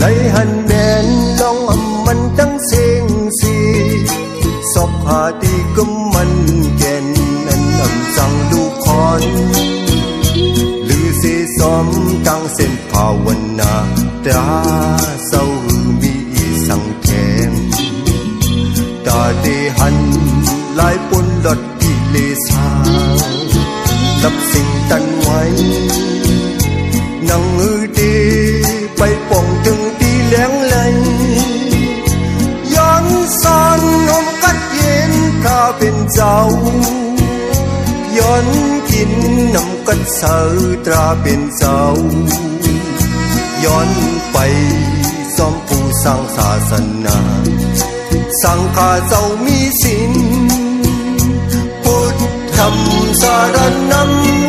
ไหลหันแมนลองอำมันตั้งเสียงสีสอบหาดีก็มันแก่นนันอำจังลูกคอนหรือเสสมตั้งเส้นภาวนาตราเศร้ามีสังแขงตาเดหันหลายปนหลดกิเลสารับสิ่งตันไว้นังอือดีไปปอง เจ้า ย้อนกินน้ำกันเสาตราเป็นเจ้า ย้อนไปซ้อมผู้สร้างศาสนาสังฆาเจ้ามีสินพุทธธรรมสารนังกัจฉามิ